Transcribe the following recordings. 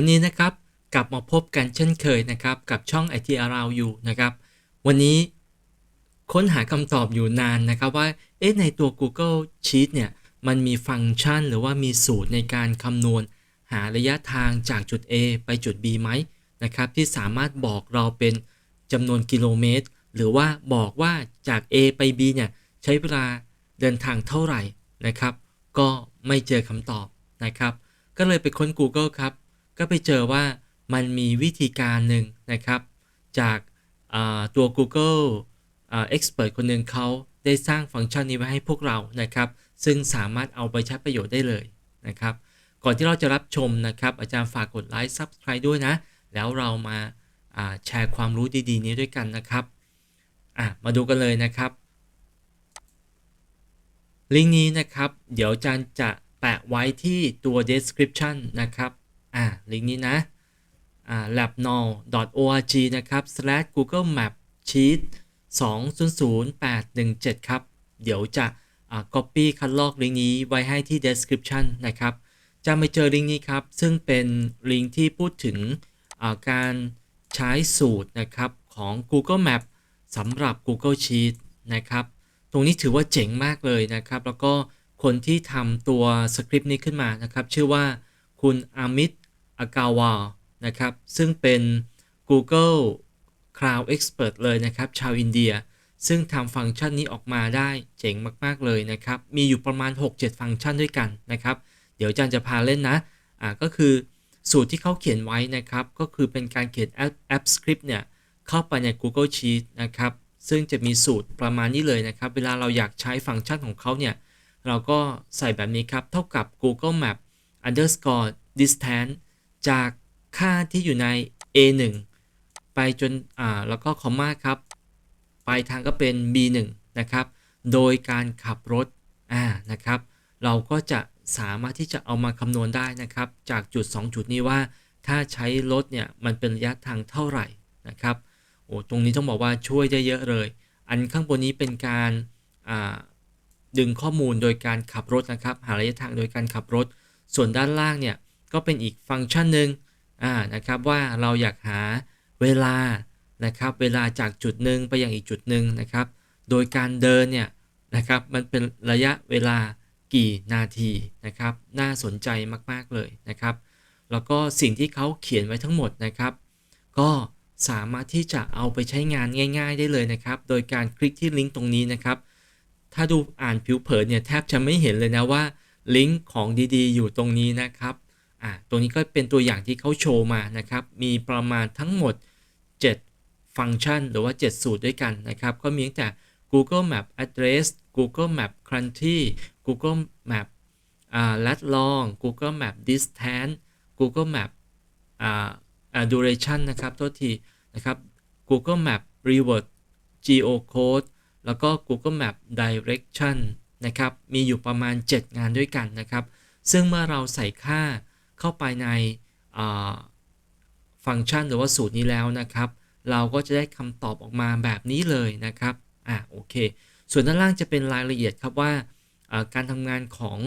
วันนี้นะครับกลับมาพบกันเช่นเคยนะครับ กับช่อง IT Around อยู่นะครับ วันนี้ค้นหาคำตอบอยู่นานนะครับว่าเอ๊ะในตัว Google Sheet เนี่ยมันมีฟังก์ชันหรือว่ามีสูตรในการคำนวณ หาระยะทางจากจุด A ไปจุด B ไหมนะครับที่สามารถบอกเราเป็นจำนวนกิโลเมตร หรือว่าบอกว่าจาก A ไป B เนี่ยใช้เวลาเดินทางเท่าไหร่นะครับ ก็ไม่เจอคำตอบนะครับ ก็เลยไปค้น Google ครับ ก็ไปเจอว่ามันมีวิธีการหนึ่งนะครับ จากาตัว Google อ่า Expert คนหนึ่งเขาได้สร้างฟังก์ชันนี้ไว้ให้พวกเรานะครับ ซึ่งสามารถเอาไปใช้ประโยชน์ได้เลยนะครับ ก่อนที่เราจะรับชมนะครับ อาจารย์ฝากกดไลค์ Subscribe ด้วยนะ แล้วเรามาาแชร์ความรู้ดีๆ นี้ด้วยกันนะครับมาดูกันเลยนะครับ ลิงก์นี้นะครับ เดี๋ยวอาจารย์จะแปะไว้ที่ตัว description นะครับ อ่าลิงก์นี้นะอ่า labnol.org นะครับ slash google map sheet 200817 ครับ เดี๋ยวจะอ่า copy คัดลอกลิงก์นี้ไว้ให้ที่ description นะครับ จะไปเจอลิงก์นี้ครับ ซึ่งเป็นลิงก์ที่พูดถึงอ่าการใช้สูตรนะครับของ Google Map สำหรับ Google Sheet นะครับ ตรงนี้ถือว่าเจ๋งมากเลยนะครับ แล้วก็คนที่ทำตัวสคริปต์นี้ขึ้นมานะครับ ชื่อว่าคุณอามิต อากาวานะครับ ซึ่งเป็น Google Cloud Expert เลยนะครับ ชาวอินเดีย ซึ่งทำฟังก์ชันนี้ออกมาได้เจ๋งมาก ๆ เลยนะครับ มีอยู่ประมาณ 6-7 ฟังก์ชันด้วยกันนะครับ เดี๋ยวอาจารย์จะพาเล่นนะ อ่า ก็คือสูตรที่เขาเขียนไว้นะครับ ก็คือเป็นการเขียนแอปแอปสคริปต์เนี่ย เข้าไปใน Google Sheet นะครับ ซึ่งจะมีสูตรประมาณนี้เลยนะครับ เวลาเราอยากใช้ฟังก์ชันของเขาเนี่ย เราก็ใส่แบบนี้ครับ เท่ากับ Google Map underscore distance จากค่าที่อยู่ใน A1 ไปจนอ่าแล้วก็คอมมาครับปลายทางก็เป็น B1 นะครับ โดยการขับรถอ่านะครับ เราก็จะสามารถที่จะเอามาคำนวณได้นะครับ จากจุด 2 จุดนี้ว่าถ้าใช้รถเนี่ยมันเป็นระยะทางเท่าไหร่นะครับโอ้ตรงนี้ต้องบอกว่าช่วยได้เยอะเลย อันข้างบนนี้เป็นการดึงข้อมูลโดยการขับรถนะครับ หาระยะทางโดยการขับรถ ส่วนด้านล่างเนี่ย ก็เป็นอีกฟังก์ชันหนึ่งอ่านะครับว่าเราอยากหาเวลานะครับเวลาจากจุดหนึ่งไปยังอีกจุดหนึ่งนะครับ โดยการเดินเนี่ยนะครับมันเป็นระยะเวลากี่นาทีนะครับน่าสนใจมาก ๆ เลยนะครับ แล้วก็สิ่งที่เขาเขียนไว้ทั้งหมดนะครับ ก็สามารถที่จะเอาไปใช้งานง่าย ๆ ได้เลยนะครับ โดยการคลิกที่ลิงก์ตรงนี้นะครับ ถ้าดูอ่านผิวเผินเนี่ยแทบจะไม่เห็นเลยนะว่าลิงก์ของดีๆ อยู่ตรงนี้นะครับ อ่าตรงนี้ก็เป็นตัวอย่างที่เขาโชว์มานะครับ มีประมาณทั้งหมด 7 ฟังก์ชัน หรือว่า 7 สูตรด้วยกันนะครับ ก็มีตั้งแต่ Google Map Address Google Map Country Google Map อ่า lat long Google Map Distance Google Map อ่าอ่า duration นะครับโทษทีนะครับ Google Map Reward Geocode แล้วก็ Google Map Direction นะครับ มีอยู่ประมาณ 7 งานด้วยกันนะครับ ซึ่งเมื่อเราใส่ค่า เข้าไปในฟังก์ชันหรือว่าสูตรนี้แล้วนะครับ เราก็จะได้คำตอบออกมาแบบนี้เลยนะครับอ่าโอเค ส่วนด้านล่างจะเป็นรายละเอียดครับว่าการทำงานของ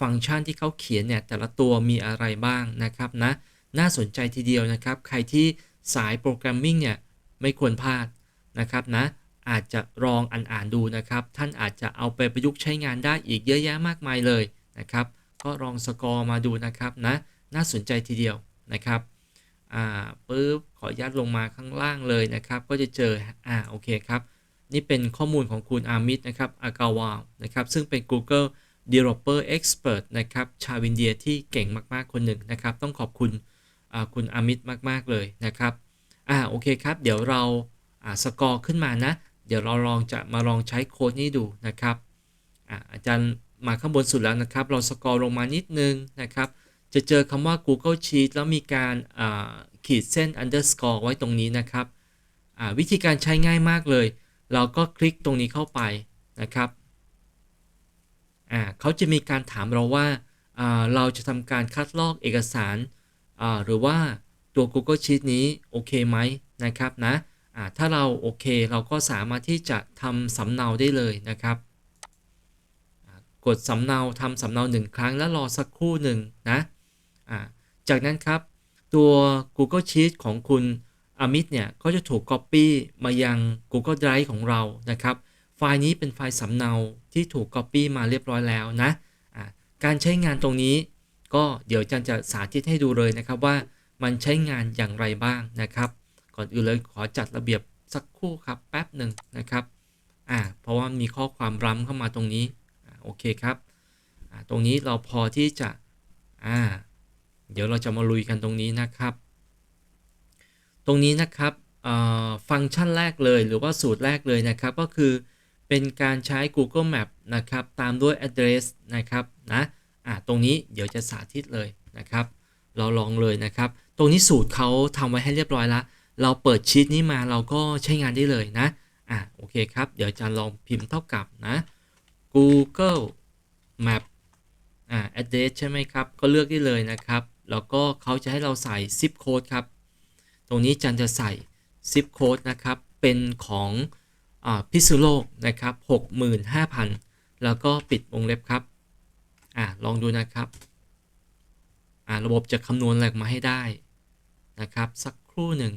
ฟังก์ชันที่เขาเขียนเนี่ยแต่ละตัวมีอะไรบ้างนะครับนะน่าสนใจทีเดียวนะครับ ใครที่สายโปรแกรมมิ่งเนี่ยไม่ควรพลาดนะครับนะอาจจะลองอ่านๆดูนะครับ ท่านอาจจะเอาไปประยุกต์ใช้งานได้อีกเยอะแยะมากมายเลยนะครับ ก็ลองสกอร์มาดูนะครับนะ น่าสนใจทีเดียวนะครับอ่าปึ๊บขออนุญาตลงมาข้างล่างเลยนะครับ ก็จะเจออ่าโอเคครับ นี่เป็นข้อมูลของคุณอามิดนะครับอากาวานะครับ ซึ่งเป็น Google Developer Expert นะครับ ชาวอินเดียที่เก่งมาก ๆ คนหนึ่งนะครับ ต้องขอบคุณคุณอามิดมาก ๆ เลยนะครับอ่าโอเคครับ เดี๋ยวเราอ่าสกอร์ขึ้นมานะ เดี๋ยวเราลองจะมาลองใช้โค้ดนี้ดูนะครับอ่าอาจารย์มาข้างบนสุดแล้วนะครับ เราสกอร์ลงมานิดนึงนะครับ จะเจอคำว่า Google Sheet แล้วมีการขีดเส้น underscore ไว้ตรงนี้นะครับ วิธีการใช้ง่ายมากเลย เราก็คลิกตรงนี้เข้าไปนะครับเขาจะมีการถามเราว่าเราจะทำการคัดลอกเอกสารหรือว่าตัว Google Sheet นี้โอเคไหมนะครับนะถ้าเราโอเคเราก็สามารถที่จะทำสำเนาได้เลยนะครับ กดสำเนาทำสำเนาหนึ่งครั้งแล้วรอสักครู่หนึ่งนะ จากนั้นครับ ตัว Google Sheet ของคุณอามิดเนี่ย ก็จะถูก Copy มายัง Google Drive ของเรานะครับ ไฟล์นี้เป็นไฟล์สำเนาที่ถูก Copy มาเรียบร้อยแล้วนะะการใช้งานตรงนี้ ก็เดี๋ยวจันจะสาธิตให้ดูเลยนะครับว่ามันใช้งานอย่างไรบ้างนะครับ ก่อนอื่นเลยขอจัดระเบียบสักครู่ครับแป๊บหนึ่งนะครับอ่าเพราะว่ามีข้อความร้ำเข้ามาตรงนี้อโอเคครับอตรงนี้เราพอที่จะอ่า เดี๋ยวเราจะมาลุยกันตรงนี้นะครับ ตรงนี้นะครับฟังก์ชันแรกเลยหรือว่าสูตรแรกเลยนะครับก็คือเป็นการใช้ Google Map นะครับตามด้วย address นะครับนะอ่าตรงนี้เดี๋ยวจะสาธิตเลยนะครับ เราลองเลยนะครับ ตรงนี้สูตรเขาทำไว้ให้เรียบร้อยแล้วเราเปิดชีตนี้มาเราก็ใช้งานได้เลยนะอ่าโอเคครับ เดี๋ยวจะลองพิมพ์เท่ากับนะ Google Map อ่า address ใช่ไหมครับ ก็เลือกได้เลยนะครับ แล้วก็เขาจะให้เราใส่ zip code ครับ ตรงนี้จันจะใส่ zip code นะครับ เป็นของอพิษณุโลกนะครับ 65,000 แล้วก็ปิดวงเล็บครับอ่าลองดูนะครับอ่าระบบจะคำนวณอะไรมาให้ได้นะครับ สักครู่หนึ่ง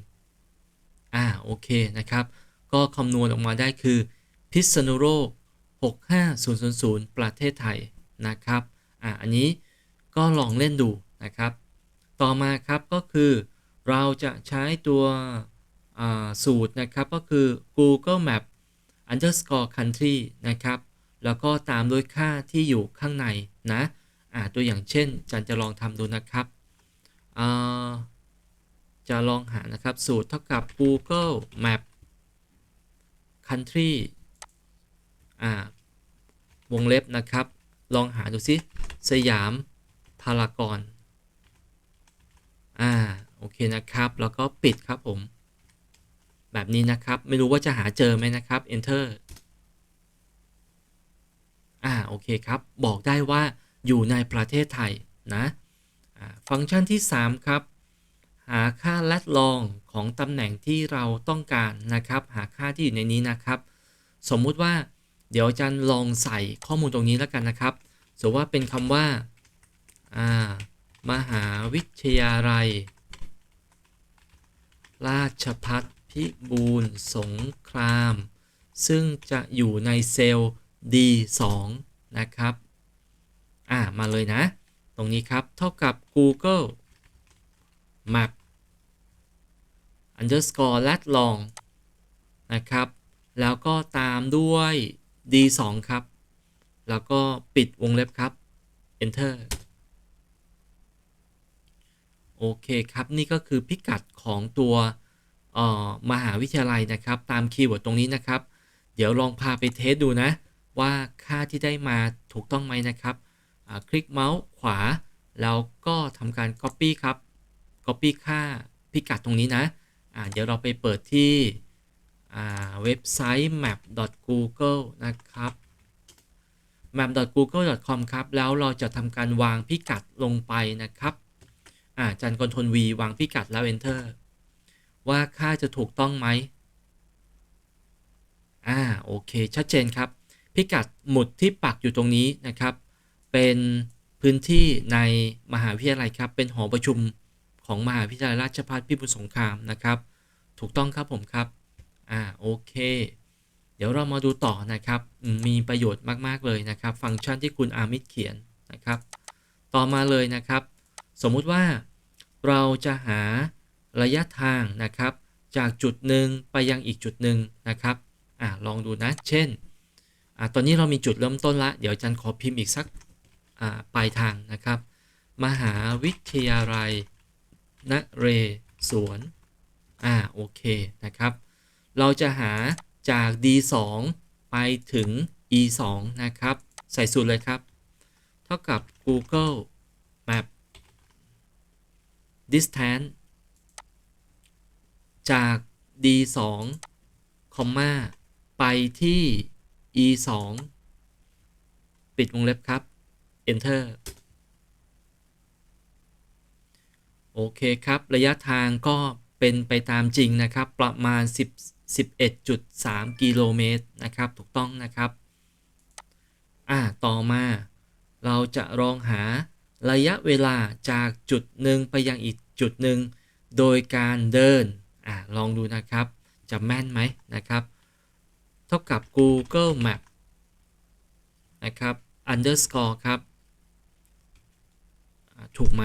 อ่าโอเคนะครับ ก็คำนวณออกมาได้คือ พิษณุโลก65000 ประเทศไทยนะครับอ่าอันนี้ก็ลองเล่นดูนะครับ ต่อมาครับก็คือเราจะใช้ตัวสูตรนะครับก็คือ Google Map underscore country นะครับ แล้วก็ตามด้วยค่าที่อยู่ข้างในนะตัวอย่างเช่น จันจะลองทำดูนะครับจะลองหานะครับสูตรเท่ากับ Google Map country วงเล็บนะครับ ลองหาดูซิ สยามพารากอน อ่าโอเคนะครับ แล้วก็ปิดครับผม แบบนี้นะครับไม่รู้ว่าจะหาเจอไหมนะครับ enter อ่าโอเคครับ บอกได้ว่าอยู่ในประเทศไทยนะฟังก์ชันที่ 3 ครับ หาค่าลัดลองของตำแหน่งที่เราต้องการนะครับ หาค่าที่อยู่ในนี้นะครับ สมมุติว่าเดี๋ยวจันลองใส่ข้อมูลตรงนี้แล้วกันนะครับสมมติว่าเป็นคำว่าอ่า มหาวิทยาลัย ราชพัฒพิบูลสงคราม ซึ่งจะอยู่ในเซลล์ D2 นะครับ อ่า มาเลยนะ ตรงนี้ครับ เท่ากับ Google Map underscore lat long นะครับ แล้วก็ตามด้วย D2 ครับ แล้วก็ปิดวงเล็บครับ enter โอเคครับ นี่ก็คือพิกัดของตัวมหาวิทยาลัยนะครับ ตามคีย์เวิร์ดตรงนี้นะครับ เดี๋ยวลองพาไปเทสดูนะ ว่าค่าที่ได้มาถูกต้องไหมนะครับคลิกเมาส์ขวา แล้วก็ทำการ Copy ครับ Copy ค่าพิกัดตรงนี้นะเดี๋ยวเราไปเปิดที่เว็บไซต์ map.google นะครับ map.google.com ครับ แล้วเราจะทำการวางพิกัดลงไปนะครับ อ่าจันกนทน V วางพิกัดแล้ว Enter ว่าค่าจะถูกต้องไหมอ่าโอเค ชัดเจนครับ พิกัดหมุดที่ปักอยู่ตรงนี้นะครับ เป็นพื้นที่ในมหาวิทยาลัยครับ เป็นหอประชุมของมหาวิทยาลัยราชภัฏพิบูลสงครามนะครับ ถูกต้องครับผมครับอ่าโอเค เดี๋ยวเรามาดูต่อนะครับ มีประโยชน์มาก ๆ เลยนะครับ ฟังก์ชันที่คุณอามิดเขียนนะครับ ต่อมาเลยนะครับ สมมุติว่าเราจะหาระยะทางนะครับ จากจุดหนึ่งไปยังอีกจุดหนึ่งนะครับอ่าลองดูนะ เช่นอ่าตอนนี้เรามีจุดเริ่มต้นละ เดี๋ยวจันขอพิมพ์อีกสักอ่าปลายทางนะครับ มหาวิทยาลัยนเรศวรอ่าโอเคนะครับ เราจะหาจาก D2 ไปถึง E2 นะครับ ใส่สูตรเลยครับ เท่ากับ Google Map distance จาก d 2 comma ไปที่ e 2ปิดวงเล็บครับ enter โอเคครับ ระยะทางก็เป็นไปตามจริงนะครับ ประมาณ 10 11.3 กิโลเมตรนะครับ ถูกต้องนะครับ อ่า ต่อมาเราจะลองหา ระยะเวลาจากจุดหนึ่งไปยังอีกจุดหนึ่งโดยการเดินอ่าลองดูนะครับ จะแม่นไหมนะครับ เท่ากับ Google Map นะครับ underscore ครับ ถูกไหม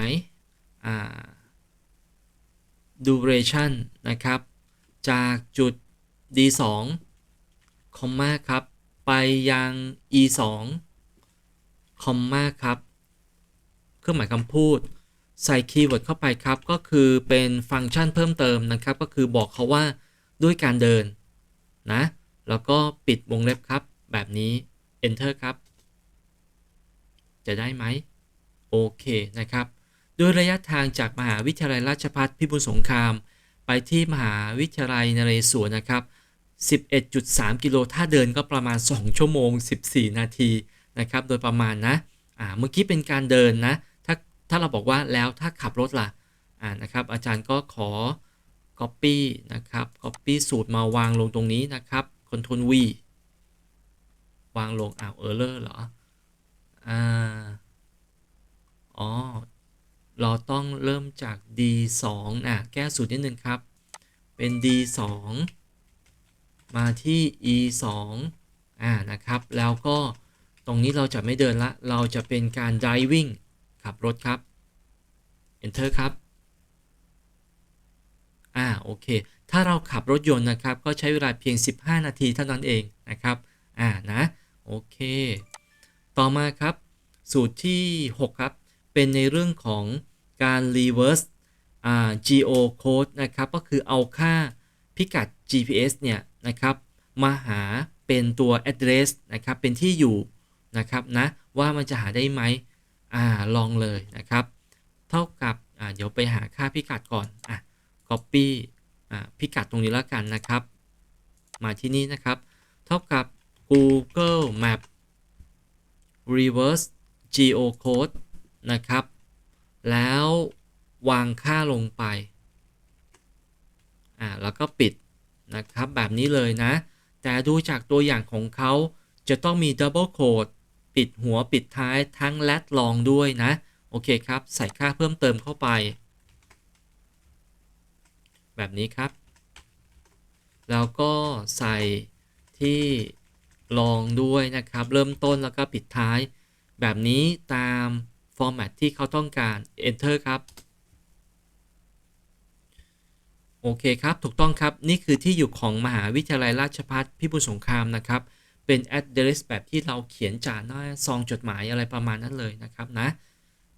duration นะครับ จากจุด d2 คอมมาครับ ไปยัง e2 คอมมาครับ รื่องหมายคำพูด ใส่คีย์เวิร์ดเข้าไปครับ ก็คือเป็นฟังก์ชันเพิ่มเติมนะครับ ก็คือบอกเขาว่าด้วยการเดินนะ แล้วก็ปิดวงเล็บครับ แบบนี้ enter ครับ จะได้ไหมโอเคนะครับโดยระยะทางจากมหาวิทยาลัยราชภัฏพิบูลสงคราม ไปที่มหาวิทยาลัยนเรศวรนะครับ 11.3 กิโลถ้าเดินก็ประมาณ 2 ชั่วโมง 14 นาทีนะครับ โดยประมาณนะ อ่า เมื่อกี้เป็นการเดินนะ ถ้าเราบอกว่าแล้วถ้าขับรถล่ะอ่านะครับ อาจารย์ก็ขอ Copy นะครับ Copy สูตรมาวางลงตรงนี้นะครับ Ctrl V วางลงอ้าว Error เหรออ่าอ๋อ เราต้องเริ่มจาก D2 อะแก้สูตรนิดนึงครับ เป็น D2 มาที่ E2 อ่านะครับ แล้วก็ตรงนี้เราจะไม่เดินละ เราจะเป็นการ driving ขับรถครับ enter ครับ อ่า โอเค ถ้าเราขับรถยนต์นะครับ ก็ใช้เวลาเพียง 15 นาทีเท่านั้นเองนะครับ อ่า นะ โอเค ต่อมาครับ สูตรที่ 6 ครับ เป็นในเรื่องของการ reverse อ่า geo code นะครับ ก็คือเอาค่าพิกัด GPS เนี่ยนะครับ มาหาเป็นตัว address นะครับ เป็นที่อยู่นะครับนะ ว่ามันจะหาได้ไหม อ่าลองเลยนะครับ เท่ากับอ่าเดี๋ยวไปหาค่าพิกัดก่อนอะ copy อ่าพิกัดตรงนี้แล้วกันนะครับ มาที่นี่นะครับ เท่ากับ Google Map reverse geocode นะครับ แล้ววางค่าลงไป อ่า แล้วก็ปิดนะครับแบบนี้เลยนะ แต่ดูจากตัวอย่างของเขาจะต้องมี double code ปิดหัวปิดท้ายทั้งและลองด้วยนะ โอเคครับ ใส่ค่าเพิ่มเติมเข้าไป แบบนี้ครับ แล้วก็ใส่ที่ลองด้วยนะครับ เริ่มต้นแล้วก็ปิดท้าย แบบนี้ตามฟอร์แมตที่เขาต้องการ enter ครับโอเคครับ ถูกต้องครับ นี่คือที่อยู่ของมหาวิทยาลัยราชภัฏพิบูลสงครามนะครับ เป็น address แบบที่เราเขียนจ่าหน้าซองจดหมายอะไรประมาณนั้นเลยนะครับนะ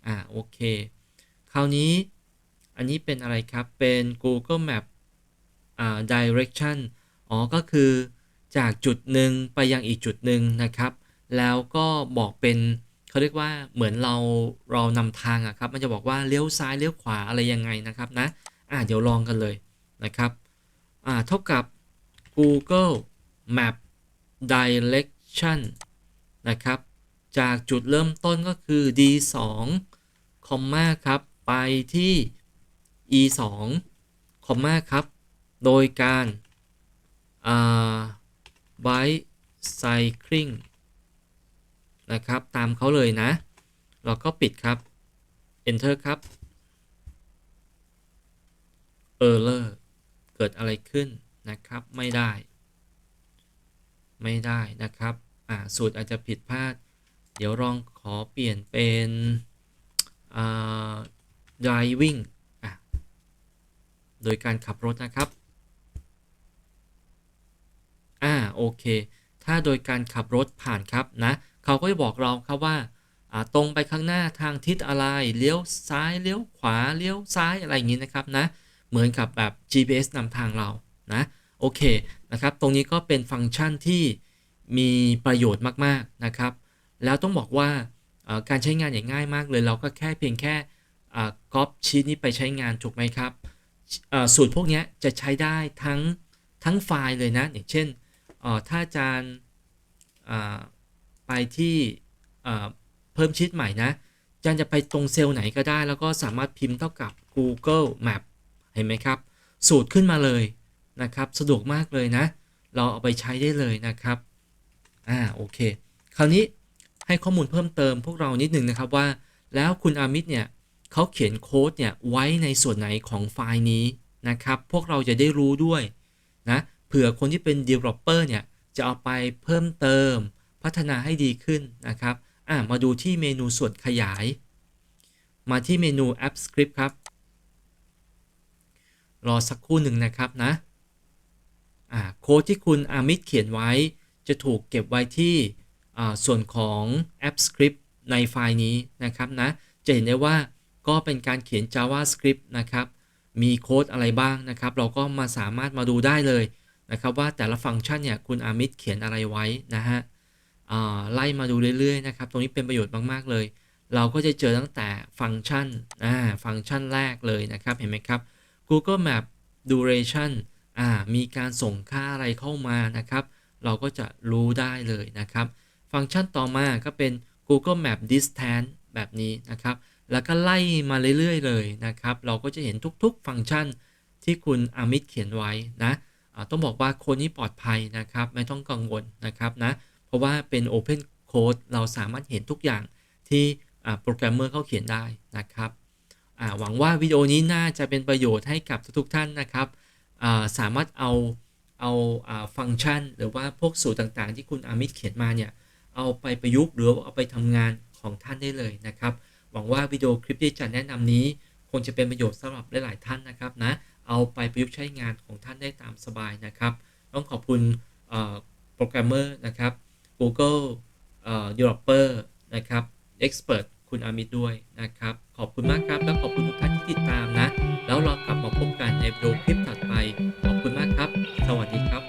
อ่าโอเค คราวนี้อันนี้เป็นอะไรครับเป็น Google Map อ่า direction อ๋อก็คือจากจุดหนึ่งไปยังอีกจุดหนึ่งนะครับ แล้วก็บอกเป็นเขาเรียกว่าเหมือนเราเรานำทางอะครับ มันจะบอกว่าเลี้ยวซ้ายเลี้ยวขวาอะไรยังไงนะครับนะอ่าเดี๋ยวลองกันเลยนะครับอ่าเท่ากับ Google Map Direction นะครับ จากจุดเริ่มต้นก็คือ D2 คอมมาครับ ไปที่ E2 คอมมาครับ โดยการอ่า bicycling นะครับ ตามเขาเลยนะ เราก็ปิดครับ enter ครับ error เกิดอะไรขึ้นนะครับ ไม่ได้ ไม่ได้นะครับอ่าสูตรอาจจะผิดพลาด เดี๋ยวลองขอเปลี่ยนเป็นอ่า driving อะโดยการขับรถนะครับอ่าโอเค ถ้าโดยการขับรถผ่านครับนะเขาก็จะบอกเราครับว่าอ่าตรงไปข้างหน้าทางทิศอะไร เลี้ยวซ้ายเลี้ยวขวาเลี้ยวซ้ายอะไรอย่างนี้นะครับนะ เหมือนกับแบบ GPS นำทางเรานะ โอเคนะครับตรงนี้ก็เป็นฟังก์ชันที่มีประโยชน์มากๆนะครับ แล้วต้องบอกว่าการใช้งานอย่างง่ายมากเลย เราก็แค่เพียงแค่ก๊อปชีตนี้ไปใช้งานถูกไหมครับสูตรพวกนี้จะใช้ได้ทั้งทั้งไฟล์เลยนะอย่างเช่นถ้าอาจารย์ไปที่เพิ่มชีตใหม่นะอาจารย์จะไปตรงเซลล์ไหนก็ได้ แล้วก็สามารถพิมพ์เท่ากับ Google Map เห็นไหมครับ สูตรขึ้นมาเลย นะครับ สะดวกมากเลยนะ เราเอาไปใช้ได้เลยนะครับ อ่าโอเค คราวนี้ให้ข้อมูลเพิ่มเติมพวกเรานิดหนึ่งนะครับว่า แล้วคุณอามิตเนี่ยเขาเขียนโค้ดเนี่ยไว้ในส่วนไหนของไฟล์นี้นะครับ พวกเราจะได้รู้ด้วยนะเผื่อคนที่เป็น developer เนี่ยจะเอาไปเพิ่มเติมพัฒนาให้ดีขึ้นนะครับอะมาดูที่เมนูส่วนขยาย มาที่เมนู App Script ครับ รอสักครู่หนึ่งนะครับนะ โค้ดที่คุณอามิตเขียนไว้ จะถูกเก็บไว้ที่ส่วนของ App Script ในไฟล์นี้นะครับนะ จะเห็นได้ว่าก็เป็นการเขียน JavaScript นะครับ มีโค้ดอะไรบ้างนะครับ เราก็มาสามารถมาดูได้เลยนะครับว่าแต่ละฟังก์ชันเนี่ยคุณอามิตเขียนอะไรไว้นะฮะไล่มาดูเรื่อยๆนะครับ ตรงนี้เป็นประโยชน์มากๆเลย เราก็จะเจอตั้งแต่ฟังก์ชันฟังก์ชันแรกเลยนะครับ เห็นไหมครับ Google Map Duration อ่ามีการส่งค่าอะไรเข้ามานะครับ เราก็จะรู้ได้เลยนะครับ ฟังก์ชันต่อมาก็เป็น Google Map Distance แบบนี้นะครับ แล้วก็ไล่มาเรื่อยๆเลยนะครับ เราก็จะเห็นทุกๆ ฟังก์ชันที่คุณอามิตเขียนไว้นะต้องบอกว่าโค้ดนี้ปลอดภัยนะครับ ไม่ต้องกังวลนะครับนะ เพราะว่าเป็น Open Code เราสามารถเห็นทุกอย่างที่โปรแกรมเมอร์เขาเขียนได้นะครับหวังว่าวิดีโอนี้น่าจะเป็นประโยชน์ให้กับทุกๆท่านนะครับ สามารถเอาเอาฟังก์ชัน หรือว่าพวกสูตรต่างๆ ที่คุณอามิตเขียนมาเนี่ยเอาไปประยุกต์หรือเอาไปทำงานของท่านได้เลยนะครับ หวังว่าวิดีโอคลิปที่จะแนะนำนี้ คงจะเป็นประโยชน์สำหรับหลายๆท่านนะครับนะเอาไปประยุกต์ใช้งานของท่านได้ตามสบายนะครับ ต้องขอบคุณโปรแกรมเมอร์นะครับ Google เอ่อ Developer นะครับ Expert คุณอามิดด้วยนะครับ ขอบคุณมากครับ แล้วขอบคุณทุกท่านที่ติดตามนะ แล้วเรากลับมาพบกันในวิดีโอคลิปถัดไป ขอบคุณมากครับ สวัสดีครับ